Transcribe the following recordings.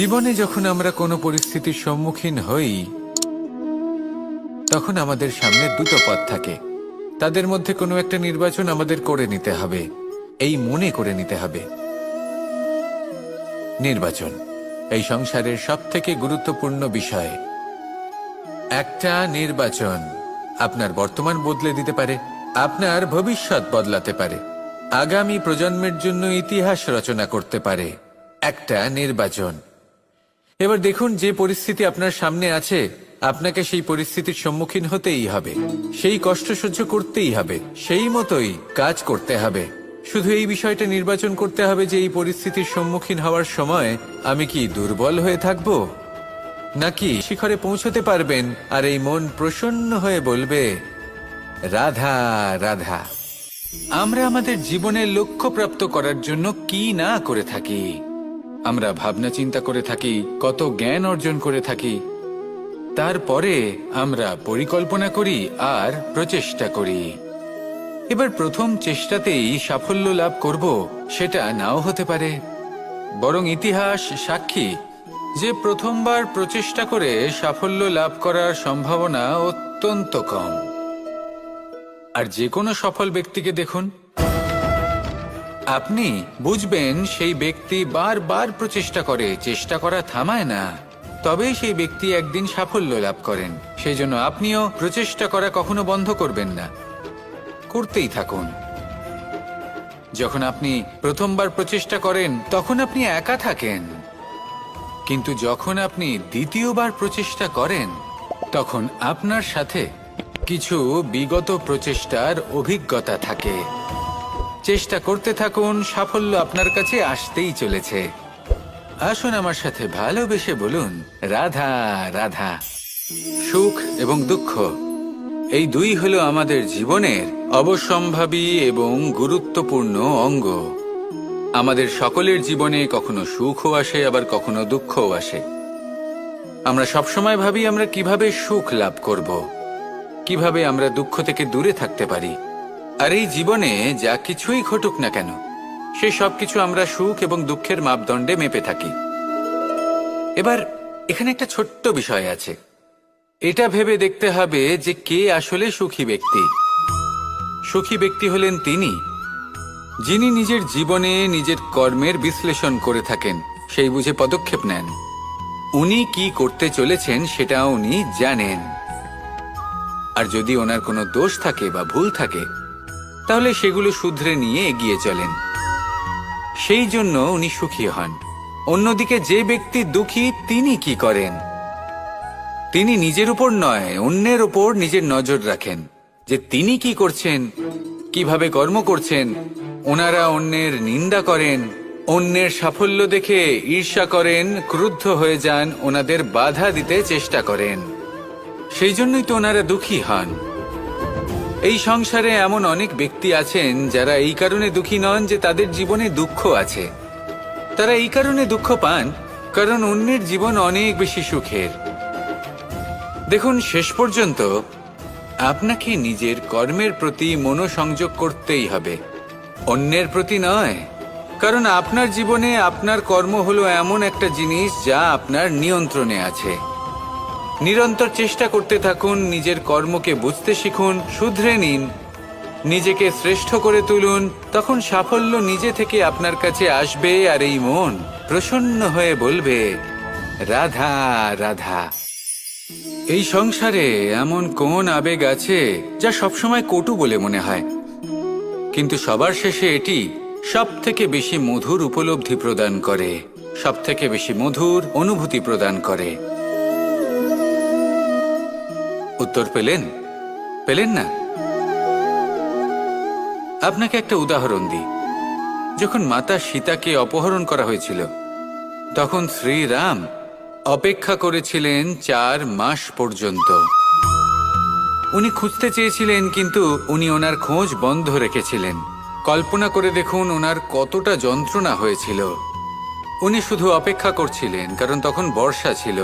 জীবনে যখন আমরা কোনো পরিস্থিতির সম্মুখীন হই, তখন আমাদের সামনে দুটো পথ থাকে। তাদের মধ্যে কোনো একটা নির্বাচন আমাদের করে নিতে হবে, এই মনে করে নিতে হবে। নির্বাচন, এই সংসারের সব থেকে গুরুত্বপূর্ণ বিষয়। একটা নির্বাচন আপনার বর্তমান বদলে দিতে পারে, আপনার ভবিষ্যৎ বদলাতে পারে, আগামী প্রজন্মের জন্য ইতিহাস রচনা করতে পারে। একটা নির্বাচন। এবার দেখুন যে পরিস্থিতি আপনার সামনে আছে। আপনাকে সেই পরিস্থিতির সম্মুখীন হতেই হবে। সেই কষ্ট সহ্য করতেই হবে। সেই মতোই কাজ করতে হবে। শুধু এই বিষয়টা নির্বাচন করতে হবে যে এই পরিস্থিতির সম্মুখীন হওয়ার সময় আমি কি দুর্বল হয়ে থাকব? নাকি শিখরে পৌঁছতে পারবেন আর এই মন প্রসন্ন হয়ে বলবে, রাধা রাধা, আমরা আমাদের জীবনের লক্ষ্য প্রাপ্ত করার জন্য কি না করে থাকি? আমরা ভাবনা চিন্তা করে থাকি, কত জ্ঞান অর্জন করে থাকি। তারপরে আমরা পরিকল্পনা করি আর প্রচেষ্টা করি। এবার প্রথম চেষ্টাতেই সাফল্য লাভ করব, সেটা নাও হতে পারে। বরং ইতিহাস সাক্ষী যে প্রথমবার প্রচেষ্টা করে সাফল্য লাভ করার সম্ভাবনা অত্যন্ত কম। আর যে কোনো সফল ব্যক্তিকে দেখুন। আপনি বুঝবেন সেই ব্যক্তি বারবার প্রচেষ্টা করে, চেষ্টা করা থামায় না। তবেই সেই ব্যক্তি একদিন সাফল্য লাভ করেন। সেই জন্য আপনিও প্রচেষ্টা করা কখনো বন্ধ করবেন না। করতেই থাকুন। যখন আপনি প্রথমবার প্রচেষ্টা করেন, তখন আপনি একা থাকেন। কিন্তু যখন আপনি দ্বিতীয়বার প্রচেষ্টা করেন, তখন আপনার সাথে কিছু বিগত প্রচেষ্টার অভিজ্ঞতা থাকে। চেষ্টা করতে থাকুন, সাফল্য আপনার কাছে আসতেই চলেছে। আসুন আমার সাথে ভালোবেসে বলুন, রাধা রাধা। সুখ এবং দুঃখ, এই দুই হলো আমাদের জীবনের অবসম্ভাবী এবং গুরুত্বপূর্ণ অঙ্গ। আমাদের সকলের জীবনে কখনো সুখও আসে, আবার কখনো দুঃখও আসে। আমরা সবসময় ভাবি আমরা কীভাবে সুখ লাভ করব, কীভাবে আমরা দুঃখ থেকে দূরে থাকতে পারি। আর এই জীবনে যা কিছুই ঘটুক না কেন, সে সবকিছু আমরা সুখ এবং দুঃখের মাপদণ্ডে মেপে থাকি। এবার এখানে একটা ছোট্ট বিষয় আছে। এটা ভেবে দেখতে হবে যে কে আসলে সুখী ব্যক্তি। সুখী ব্যক্তি হলেন তিনি, যিনি নিজের জীবনে নিজের কর্মের বিশ্লেষণ করে থাকেন, সেই বুঝে পদক্ষেপ নেন। উনি কি করতে চলেছেন সেটা উনি জানেন। আর যদি ওনার কোনো দোষ থাকে বা ভুল থাকে তাহলে সেগুলো শুধরে নিয়ে এগিয়ে চলেন। সেই জন্য উনি সুখী হন। অন্যদিকে যে ব্যক্তি দুঃখী, তিনি কি করেন? তিনি নিজের উপর নয়, অন্যের উপর নিজের নজর রাখেন যে তিনি কি করছেন, কীভাবে কর্ম করছেন, ওনারা অন্যের নিন্দা করেন, অন্যের সাফল্য দেখে ঈর্ষা করেন, ক্রুদ্ধ হয়ে যান, ওনাদের বাধা দিতে চেষ্টা করেন। সেই জন্যই তো ওনারা দুঃখী হন। এই সংসারে এমন অনেক ব্যক্তি আছেন যারা এই কারণে দুঃখী নন যে তাদের জীবনে দুঃখ আছে। তারা এই কারণে দুঃখ পান, কারণ অন্যের জীবন অনেক বেশি সুখের। দেখুন, শেষ পর্যন্ত আপনাকে নিজের কর্মের প্রতি মনোসংযোগ করতেই হবে। অন্যের প্রতি নয়, কারণ আপনার জীবনে আপনার কর্ম হলো এমন একটা জিনিস যা আপনার নিয়ন্ত্রণে আছে। নিরন্তর চেষ্টা করতে থাকুন, নিজের কর্মকে বুঝতে শিখুন, শুধরে নিন, নিজেকে শ্রেষ্ঠ করে তুলুন, তখন সাফল্য নিজে থেকে আপনার কাছে আসবে আর এই মন প্রসন্ন হয়ে বলবে, রাধা রাধা। এই সংসারে এমন কোন আবেগ আছে যা সবসময় কটু বলে মনে হয়? কিন্তু সবার শেষে এটি সব থেকে বেশি মধুর উপলব্ধি প্রদান করে সব থেকে বেশি মধুর অনুভূতি প্রদান করে। উত্তর পেলেন? পেলেন না? আপনাকে একটা উদাহরণ দিই। যখন মাতা সীতাকে অপহরণ করা হয়েছিল, তখন শ্রীরাম অপেক্ষা করেছিলেন চার মাস পর্যন্ত। উনি খুঁজতে চেয়েছিলেন, কিন্তু উনি ওনার খোঁজ বন্ধ রেখেছিলেন। কল্পনা করে দেখুন ওনার কতটা যন্ত্রণা হয়েছিল। উনি শুধু অপেক্ষা করছিলেন, কারণ তখন বর্ষা ছিল।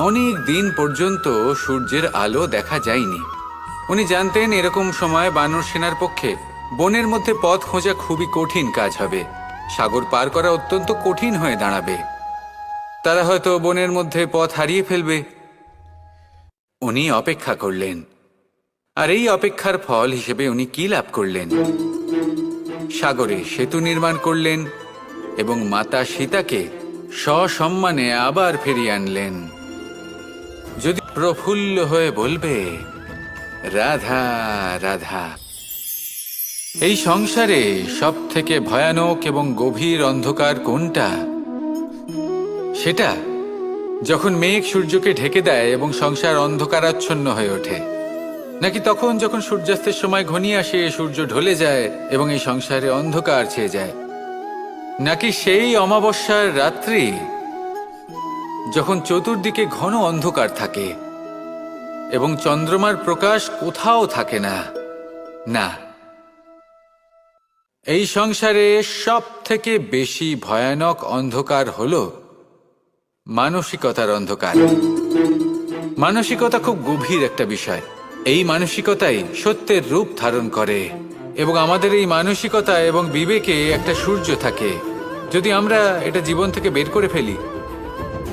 অনেক দিন পর্যন্ত সূর্যের আলো দেখা যায়নি। উনি জানতেন এরকম সময় বানর সেনার পক্ষে বনের মধ্যে পথ খোঁজা খুবই কঠিন কাজ হবে। সাগর পার করা অত্যন্ত কঠিন হয়ে দাঁড়াবে। তারা হয়তো বনের মধ্যে পথ হারিয়ে ফেলবে। উনি অপেক্ষা করলেন। আর এই অপেক্ষার ফল হিসেবে উনি কি লাভ করলেন? সাগরে সেতু নির্মাণ করলেন এবং মাতা সীতাকে সসম্মানে আবার ফিরিয়ে আনলেন। যদি প্রফুল্ল হয়ে বলবে, রাধা রাধা। এই সংসারে সব থেকে ভয়ানক এবং গভীর অন্ধকার কোনটা? সেটা যখন মেঘ সূর্যকে ঢেকে দেয় এবং সংসার অন্ধকারাচ্ছন্ন হয়ে ওঠে, নাকি তখন যখন সূর্যাস্তের সময় ঘনিয়ে আসে, সূর্য ঢলে যায় এবং এই সংসারে অন্ধকার ছেয়ে যায়? নাকি সেই অমাবস্যার রাত্রি যখন চতুর্দিকে ঘন অন্ধকার থাকে এবং চন্দ্রমার প্রকাশ কোথাও থাকে না না। এই সংসারে সব থেকে বেশি ভয়ানক অন্ধকার হল মানসিকতার অন্ধকার। মানসিকতা খুব গভীর একটা বিষয়। এই মানসিকতাই সত্যের রূপ ধারণ করে এবং আমাদের এই মানসিকতা এবং বিবেকে একটা সূর্য থাকে। যদি আমরা এটা জীবন থেকে বের করে ফেলি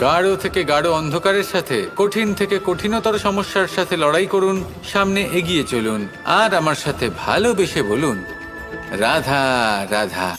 গাঢ় থেকে গাঢ় অন্ধকারের সাথে, কঠিন থেকে কঠিনতর সমস্যার সাথে লড়াই করুন, সামনে এগিয়ে চলুন, আর আমার সাথে ভালোবেসে বলুন, রাধা রাধা।